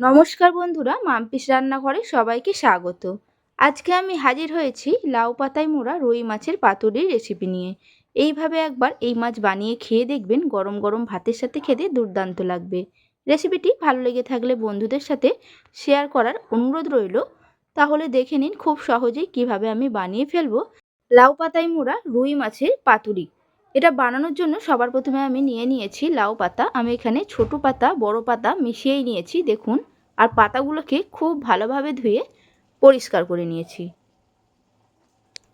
নমস্কার বন্ধুরা, মাম্পিস রান্নাঘরে সবাইকে স্বাগত। আজকে আমি হাজির হয়েছি লাউ পাতায় মোড়া রুই মাছের পাতুরির রেসিপি নিয়ে। এইভাবে একবার এই মাছ বানিয়ে খেয়ে দেখবেন গরম গরম ভাতের সাথে খেতে দুর্দান্ত লাগবে। রেসিপিটি ভালো লেগে থাকলে বন্ধুদের সাথে শেয়ার করার অনুরোধ রইল। তাহলে দেখে নিন খুব সহজেই কীভাবে আমি বানিয়ে ফেলব লাউ পাতায় মোড়া রুই মাছের পাতুরি এটা বানানোর জন্য সবার প্রথমে আমি নিয়ে নিয়েছি লাউ পাতা। আমি এখানে ছোট পাতা, বড় পাতা মিশিয়েই নিয়েছি, দেখুন। আর পাতাগুলোকে খুব ভালোভাবে ধুয়ে পরিষ্কার করে নিয়েছি।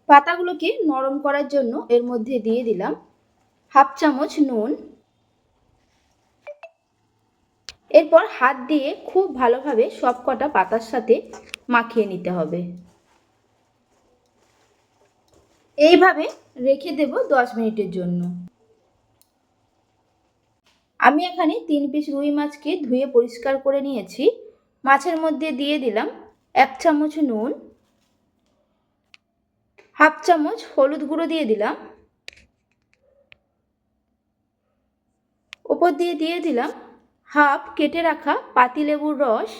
পাতাগুলোকে নরম করার জন্য এর মধ্যে দিয়ে দিলাম হাফ চামচ নুন। এরপর হাত দিয়ে খুব ভালোভাবে সব কটা পাতার সাথে মাখিয়ে নিতে হবে। এইভাবে রেখে দেব দশ মিনিটের জন্য। আমি এখানে তিন পিস রুই মাছকে ধুয়ে পরিষ্কার করে নিয়েছি। মাছের মধ্যে দিয়ে দিলাম এক চামচ নুন, হাফ চামচ হলুদ গুঁড়ো দিয়ে দিলাম। ওপর দিয়ে দিয়ে দিলাম হাফ কেটে রাখা পাতিলেবুর রস।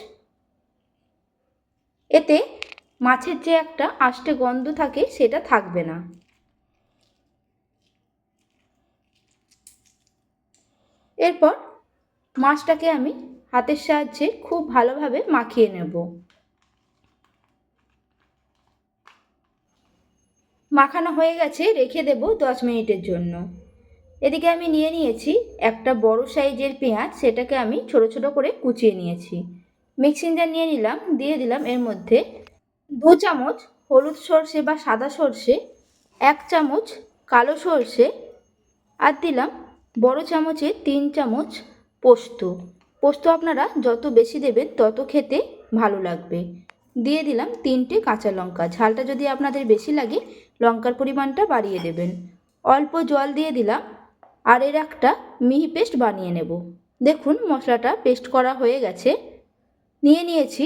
এতে মাছের যে একটা আষ্টে গন্ধ থাকে সেটা থাকবে না। এরপর মাছটাকে আমি হাতের সাহায্যে খুব ভালোভাবে মাখিয়ে নেব। মাখানো হয়ে গেছে, রেখে দেব দশ মিনিটের জন্য। এদিকে আমি নিয়ে নিয়েছি একটা বড় সাইজের পেঁয়াজ, সেটাকে আমি ছোট ছোট করে কুচিয়ে নিয়েছি। মিক্সিং জার নিয়ে নিলাম, দিয়ে দিলাম এর মধ্যে দু চামচ হলুদ সর্ষে বা সাদা সর্ষে, এক চামচ কালো সর্ষে, আর দিলাম বড় চামচে তিন চামচ পোস্ত। পোস্ত আপনারা যত বেশি দেবেন তত খেতে ভালো লাগবে। দিয়ে দিলাম তিনটে কাঁচা লঙ্কা। ঝালটা যদি আপনাদের বেশি লাগে, লঙ্কার পরিমাণটা বাড়িয়ে দেবেন। অল্প জল দিয়ে দিলাম আর এর একটা মিহি পেস্ট বানিয়ে নেব। দেখুন মশলাটা পেস্ট করা হয়ে গেছে। নিয়ে নিয়েছি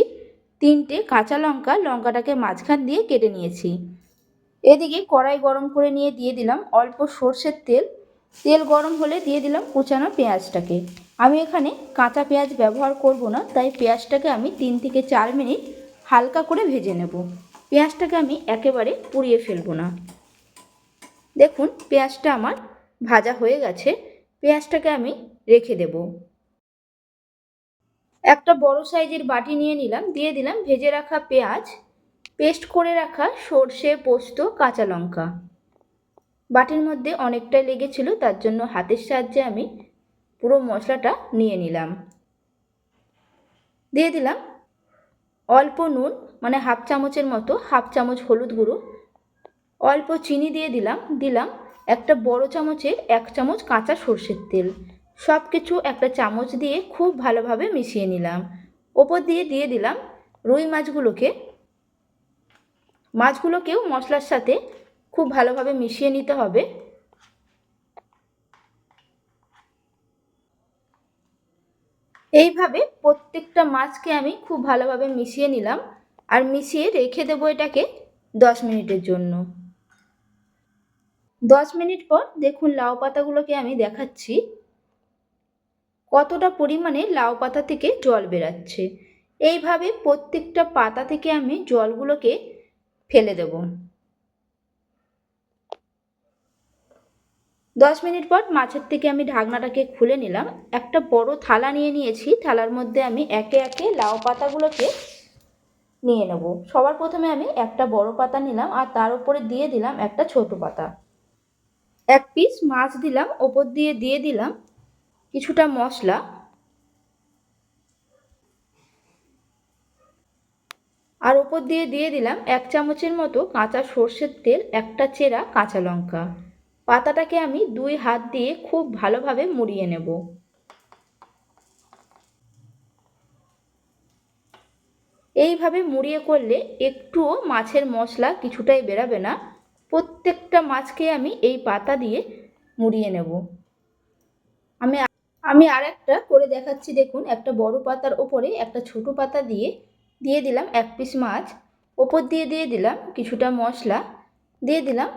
তিনটে কাঁচা লঙ্কা। লঙ্কাটাকে মাঝখান দিয়ে কেটে নিয়েছি। এদিকে কড়াই গরম করে নিয়ে দিয়ে দিলাম অল্প সর্ষের তেল। তেল গরম হলে দিয়ে দিলাম কুচানো পেঁয়াজটাকে। আমি এখানে কাঁচা পেঁয়াজ ব্যবহার করব না, তাই পেঁয়াজটাকে আমি তিন থেকে চার মিনিট হালকা করে ভেজে নেব। পেঁয়াজটাকে আমি একেবারে পুড়িয়ে ফেলব না। দেখুন, পেঁয়াজটা আমার ভাজা হয়ে গেছে, পেঁয়াজটাকে আমি রেখে দেব। একটা বড় সাইজের বাটি নিয়ে নিলাম, দিয়ে দিলাম ভেজে রাখা পেঁয়াজ, পেস্ট করে রাখা সর্ষে, পোস্ত, কাঁচা লঙ্কা। বাটির মধ্যে অনেকটাই লেগেছিল, তার জন্য হাতের সাহায্যে আমি পুরো মশলাটা নিয়ে নিলাম। দিয়ে দিলাম অল্প নুন মানে হাফ চামচের মতো, হাফ চামচ হলুদ গুঁড়ো। অল্প চিনি দিয়ে দিলাম দিলাম একটা বড় চামচের এক চামচ কাঁচা সর্ষের তেল। সব কিছু একটা চামচ দিয়ে খুব ভালোভাবে মিশিয়ে নিলাম। ওপর দিয়ে দিয়ে দিলাম রুই মাছগুলোকে। মাছগুলোকেও মশলার সাথে খুব ভালোভাবে মিশিয়ে নিতে হবে। এইভাবে প্রত্যেকটা মাছকে আমি খুব ভালোভাবে মিশিয়ে নিলাম আর মিশিয়ে রেখে দেবো এটাকে দশ মিনিটের জন্য। দশ মিনিট পর দেখুন লাউ পাতাগুলোকে আমি দেখাচ্ছি। কতটা পরিমাণে লাউ পাতা থেকে জল বেরাচ্ছে। এইভাবে প্রত্যেকটা পাতা থেকে আমি জলগুলোকে ফেলে দেব। দশ মিনিট পর মাছের থেকে আমি ঢাকনাটাকে খুলে নিলাম। একটা বড় থালা নিয়ে নিয়েছি। থালার মধ্যে আমি একে একে লাউ পাতাগুলোকে নিয়ে নেব। সবার প্রথমে আমি একটা বড় পাতা নিলাম আর তার উপরে দিয়ে দিলাম একটা ছোট পাতা। এক পিস মাছ দিলাম, ওপর দিয়ে দিয়ে দিলাম কিছুটা মশলা। আর ওপর দিয়ে দিয়ে দিলাম এক চামচের মতো কাঁচা সর্ষের তেল, একটা চেরা কাঁচা লঙ্কা। পাতাটাকে আমি দুই হাত দিয়ে খুব ভালোভাবে মুড়িয়ে নেব। এইভাবে মুড়িয়ে করলে একটুও মাছের মশলা কিছুটাই বেরাবে না। প্রত্যেকটা মাছকে আমি এই পাতা দিয়ে মুড়িয়ে নেব। আমি আমি আর একটা করে দেখাচ্ছি, দেখুন, একটা বড় পাতার ওপরে একটা ছোট পাতা দিয়ে দিয়ে দিলাম এক পিস মাছ। ওপর দিয়ে দিয়ে দিলাম কিছুটা মশলা। দিয়ে দিলাম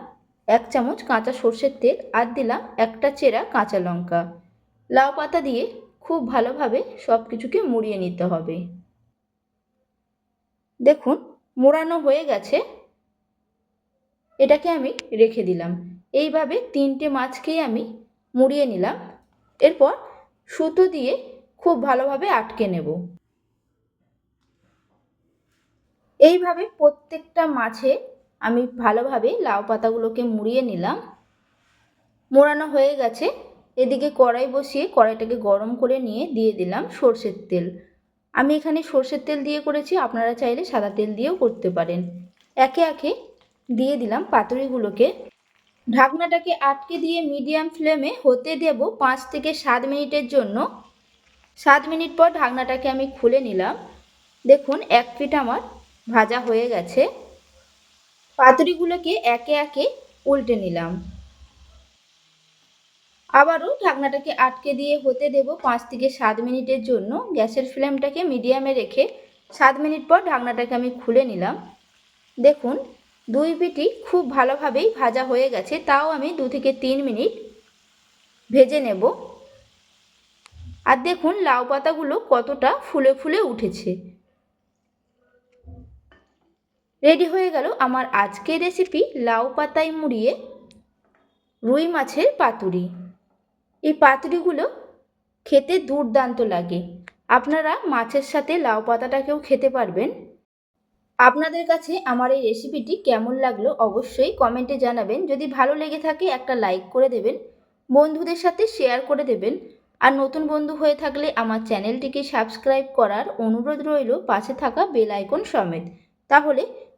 এক চামচ কাঁচা সর্ষের তেল আর দিলাম একটা চেরা কাঁচা লঙ্কা। লাউ পাতা দিয়ে খুব ভালোভাবে সব কিছুকে মুড়িয়ে নিতে হবে। দেখুন, মোড়ানো হয়ে গেছে। এটাকে আমি রেখে দিলাম। এইভাবে তিনটে মাছকেই আমি মুড়িয়ে নিলাম। এরপর সুতো দিয়ে খুব ভালোভাবে আটকে নেব। এইভাবে প্রত্যেকটা মাছে আমি ভালোভাবে লাউ পাতাগুলোকে মুড়িয়ে নিলাম। মোড়ানো হয়ে গেছে। এদিকে কড়াই বসিয়ে কড়াইটাকে গরম করে নিয়ে দিয়ে দিলাম সর্ষের তেল। আমি এখানে সর্ষের তেল দিয়ে করেছি, আপনারা চাইলে সাদা তেল দিয়েও করতে পারেন। একে একে দিয়ে দিলাম পাতুরিগুলোকে। ঢাকনাটাকে আটকে দিয়ে মিডিয়াম ফ্লেমে হতে দেব পাঁচ থেকে সাত মিনিটের জন্য। সাত মিনিট পর ঢাকনাটাকে আমি খুলে নিলাম। দেখুন, এক পিঠ আমার ভাজা হয়ে গেছে। পাতুরিগুলোকে একে একে উল্টে নিলাম। আবারও ঢাকনাটাকে আটকে দিয়ে হতে দেব পাঁচ থেকে সাত মিনিটের জন্য। গ্যাসের ফ্লেমটাকে মিডিয়ামে রেখে সাত মিনিট পর ঢাকনাটাকে আমি খুলে নিলাম। দেখুন, দুই পিঠই খুব ভালোভাবেই ভাজা হয়ে গেছে, তাও আমি দু থেকে তিন মিনিট ভেজে নেব। আর দেখুন, লাউ পাতাগুলো কতটা ফুলে ফুলে উঠেছে। রেডি হয়ে গেল আমার আজকের রেসিপি লাউ পাতায় মুড়িয়ে রুই মাছের পাতুরি। এই পাতুরিগুলো খেতে দুর্দান্ত লাগে। আপনারা মাছের সাথে লাউ পাতাটাকেও খেতে পারবেন। আপনাদের কাছে আমার এই রেসিপিটি কেমন লাগল অবশ্যই কমেন্টে জানাবেন। যদি ভালো লেগে থাকে একটা লাইক করে দেবেন, বন্ধুদের সাথে শেয়ার করে দেবেন। আর নতুন বন্ধু হয়ে থাকলে আমার চ্যানেলটিকে সাবস্ক্রাইব করার অনুরোধ রইল পাশে থাকা বেল আইকন সমেত। তাহলে